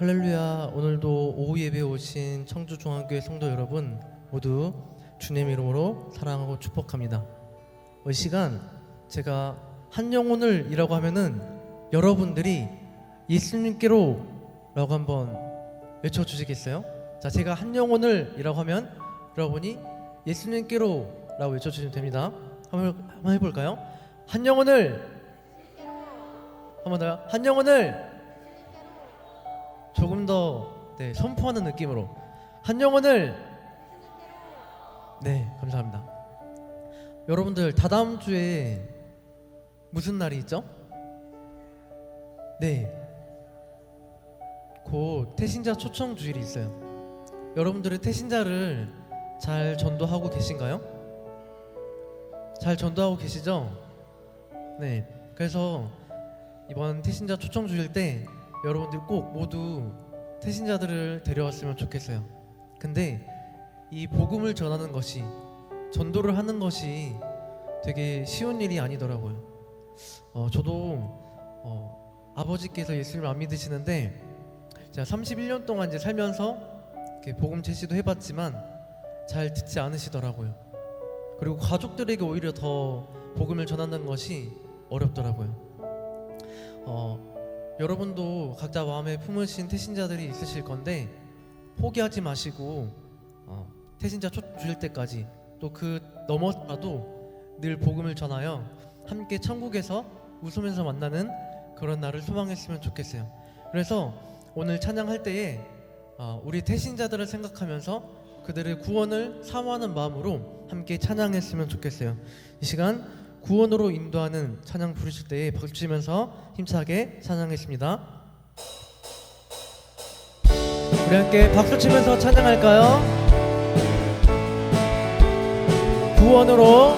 할렐루야. 오늘도 오후 예배에 오신 청주중앙교회 성도 여러분 모두 주님 이름으로 사랑하고 축복합니다. 이 시간 제가 한 영혼을이라고 하면은 여러분들이 예수님께로 라고 한번 외쳐 주시겠어요? 자, 제가 한 영혼을이라고 하면 여러분이 예수님께로 라고 외쳐 주시면 됩니다. 한번 한번 해볼까요? 한 영혼을 한번 더요. 한 영혼을 조금 더 네, 선포하는 느낌으로 한 영혼을 네 감사합니다. 여러분들 다다음 주에 무슨 날이 있죠? 네, 곧 태신자 초청 주일이 있어요. 여러분들의 태신자를 잘 전도하고 계신가요? 잘 전도하고 계시죠? 네, 그래서 이번 태신자 초청 주일 때 여러분들 꼭 모두 태신자들을 데려왔으면 좋겠어요. 근데 이 복음을 전하는 것이 전도를 하는 것이 되게 쉬운 일이 아니더라고요. 어, 저도 어, 아버지께서 예수님을 안 믿으시는데 제가 31년 동안 이제 살면서 복음 제시도 해봤지만 잘 듣지 않으시더라고요. 그리고 가족들에게 오히려 더 복음을 전하는 것이 어렵더라고요. 어, 여러분도 각자 마음에 품으신 태신자들이 있으실 건데 포기하지 마시고 어, 태신자 초 주일 때까지 또 그 넘어서라도 늘 복음을 전하여 함께 천국에서 웃으면서 만나는 그런 날을 소망했으면 좋겠어요. 그래서 오늘 찬양할 때에 어, 우리 태신자들을 생각하면서 그들의 구원을 사모하는 마음으로 함께 찬양했으면 좋겠어요. 이 시간 구원으로 인도하는 찬양 부르실 때에 박수 치면서 힘차게 찬양했습니다. 우리 함께 박수 치면서 찬양할까요? 구원으로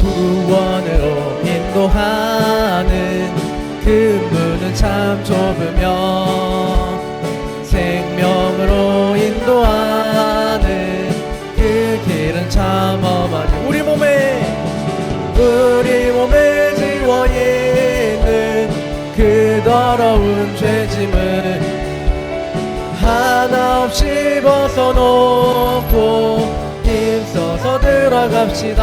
구원으로 인도하는 그 문은 참 좁으며 벗어놓고 힘써서 들어갑시다.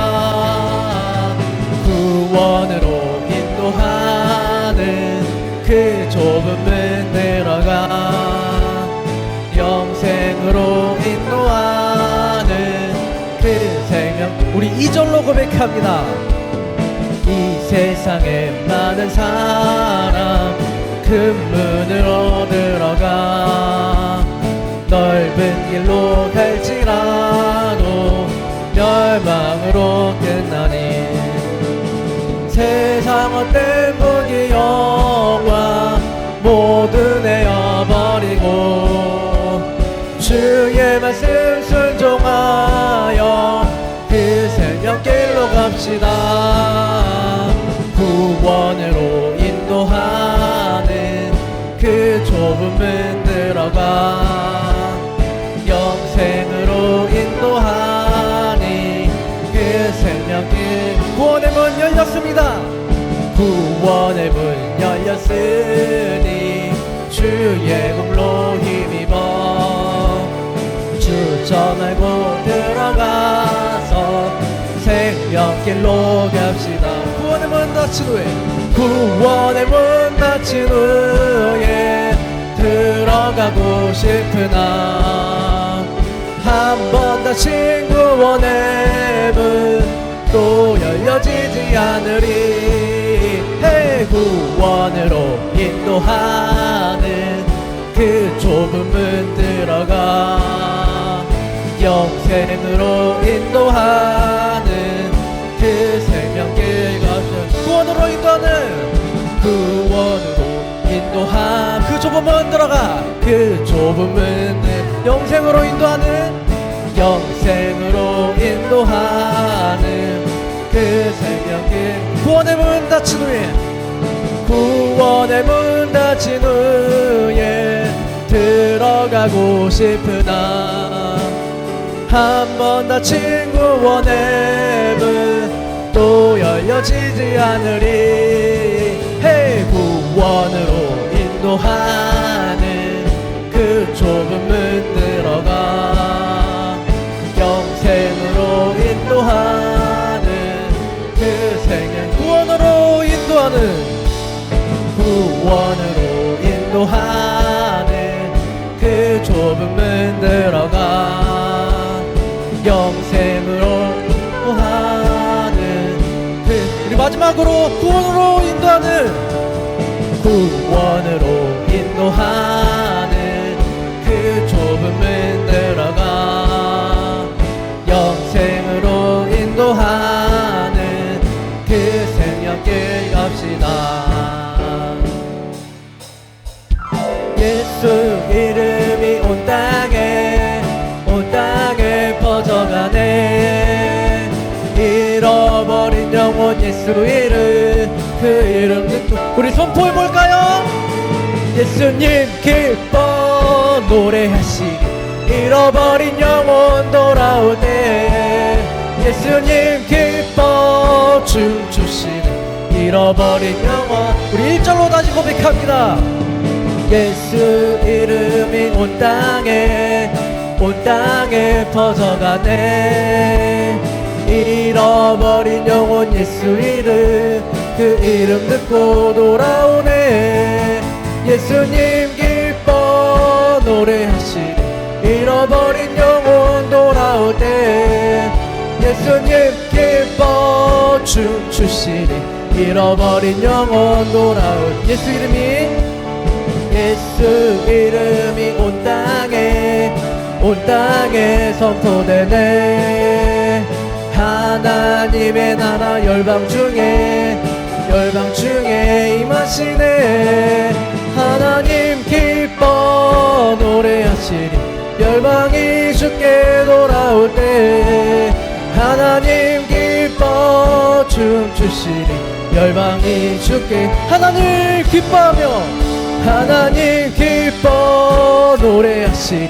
구원으로 인도하는 그 좁은 문 들어가 영생으로 인도하는 그 생명 우리 이절로 고백합니다. 이 세상에 많은 사람 큰 문으로 들어가 넓은 길로 갈지라도 멸망으로 끝나니 세상 무기 영 문 열렸으니 주의 공로 힘입어 주저 말고 들어가서 생명길로 갑시다. 구원의 문 닫힌 후에 구원의 문 닫힌 후에 들어가고 싶으나 한번 닫힌 구원의 문 또 열려지지 않으리. 해 구원으로 인도하는 그 좁은 문 들어가 영생으로 인도하는 그 생명길 가서 구원으로 인도하는 구원으로 인도한 그 좁은 문 들어가. 그 좁은 문 영생으로 인도하는 영생으로 인도하는 그 생명길 구원의 문 닫힌 후에 구원의 문 닫힌 후에 들어가고 싶으나 한번 닫힌 구원의 문 또 열려지지 않으리. 해 구원으로 인도하는 문 들어가 원으로 인도하는 그 좁은 문 들어가 영생으로 인도하는 그 우리 마지막으로 구원으로 인도하는 구원으로 인도하는 이름 그 이름 듣고 우리 선포해 볼까요? 예수님 기뻐 노래하시리 잃어버린 영혼 돌아올 때 예수님 기뻐 춤추시리 잃어버린 영혼. 우리 일절로 다시 고백합니다. 예수 이름이 온 땅에 온 땅에 퍼져가네 잃어버린 영혼 예수 이름 그 이름 듣고 돌아오네. 예수님 기뻐 노래하시리 잃어버린 영혼 돌아올 때 예수님 기뻐 춤추시리 잃어버린 영혼 돌아올 예수 이름이 예수 이름이 온 땅에 온 땅에 선포되네 하나님의 나라 열방 중에 열방 중에 임하시네. 하나님 기뻐 노래하시리 열방이 주께 돌아올 때 하나님 기뻐 춤추시리 열방이 주께 하나님 기뻐하며 하나님 기뻐 노래하시리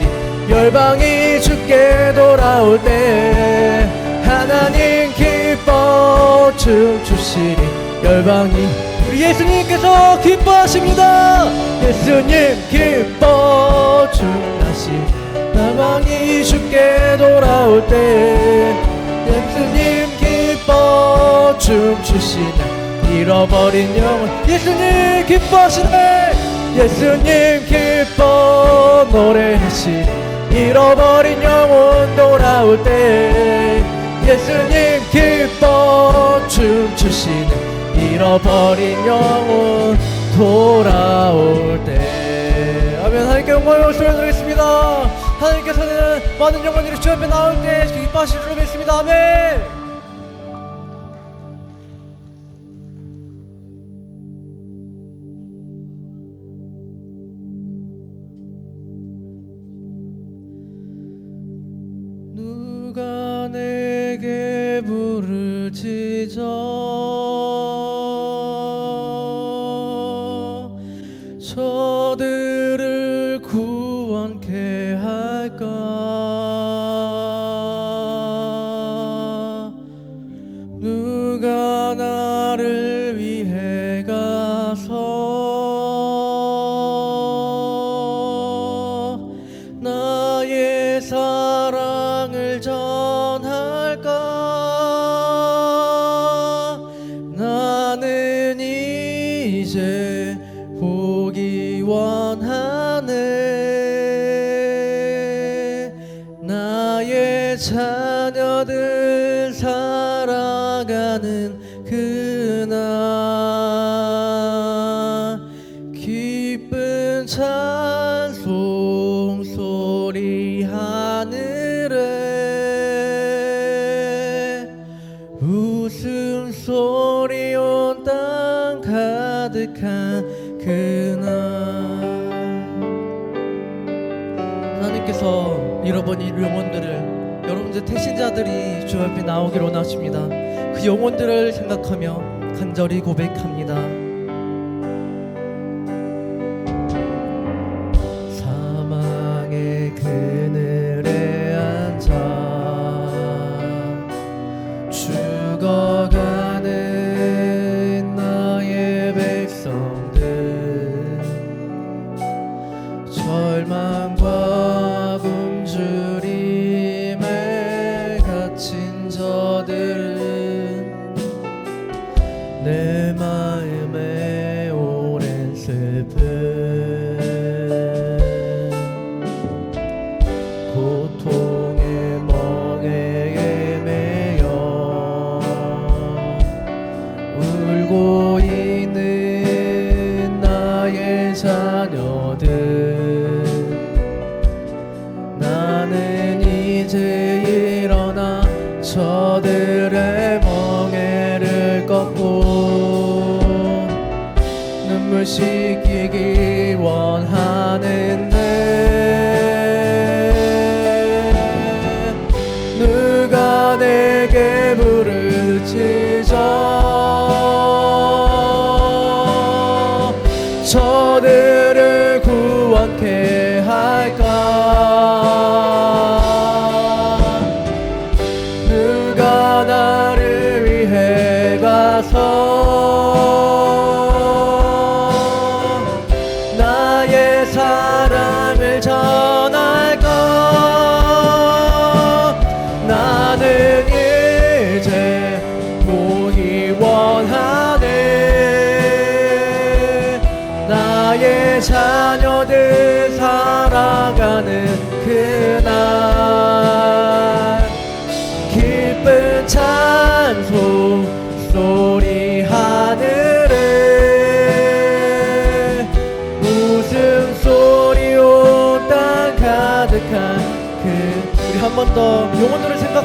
열방이 주께 돌아올 때 하나님 기뻐 춤추시리. 열방이 우리 예수님께서 기뻐하십니다. 예수님 기뻐 춤하시리 열방이 주께 돌아올 때 예수님 기뻐 춤추시네. 잃어버린 영혼 예수님 기뻐하시네. 예수님 기뻐 노래하시 잃어버린 영혼 돌아올 때 예수님 기뻐 춤추시네. 잃어버린 영혼 돌아올 때. 아멘. 하나님께 영광을 올려드리겠습니다. 하나님께서는 많은 영혼들이 주 앞에 나올 때 기뻐하실 줄 믿습니다. 아멘 나를 그날 기쁜 찬송 소리 하늘에 웃음 소리 온 땅 가득한 그날. 하나님께서 잃어버린 영혼들을 여러분들 태신자들이 주 앞에 나오기를 원하십니다 그 영혼들을 생각하며 간절히 고백합니다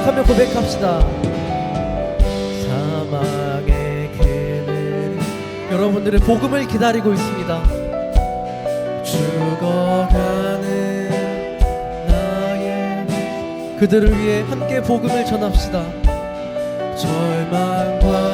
고백하며 고백합시다. 사막의 그늘 여러분들의 복음을 기다리고 있습니다. 죽어가는 나의 그들을 위해 함께 복음을 전합시다. 절망과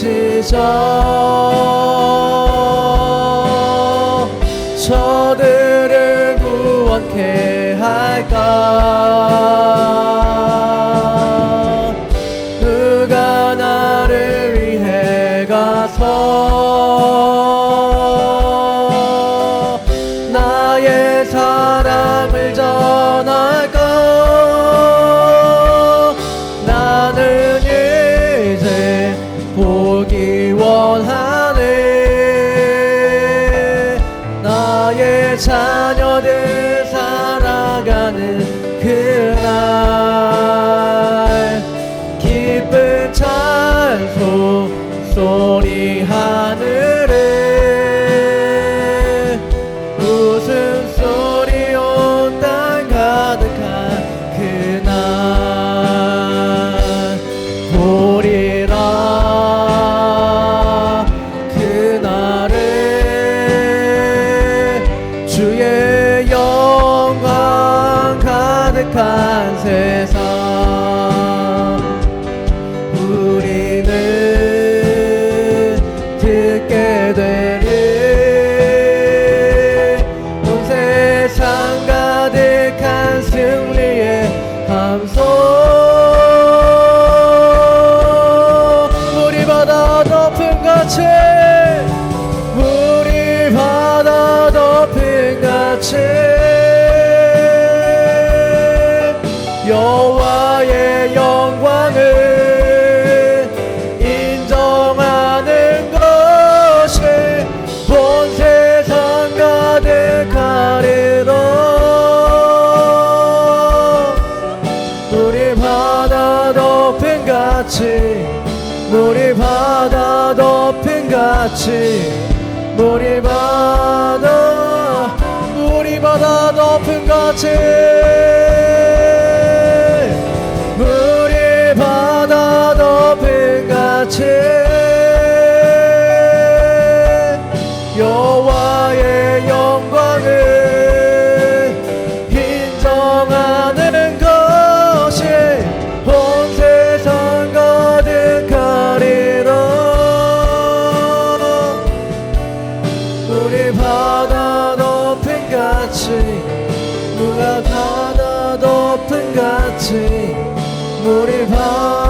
지저 저들을 구원케 연약한 세상 우리는 듣게 되는 온 세상 가득한 승리의 감성. 우리 바다 높은 같이 우리 바다 높은 같이. 우리 바다 우리 바다 높은 곳에 같이 우릴 봐.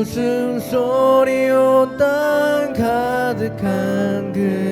웃음소리로 땅 가득한 그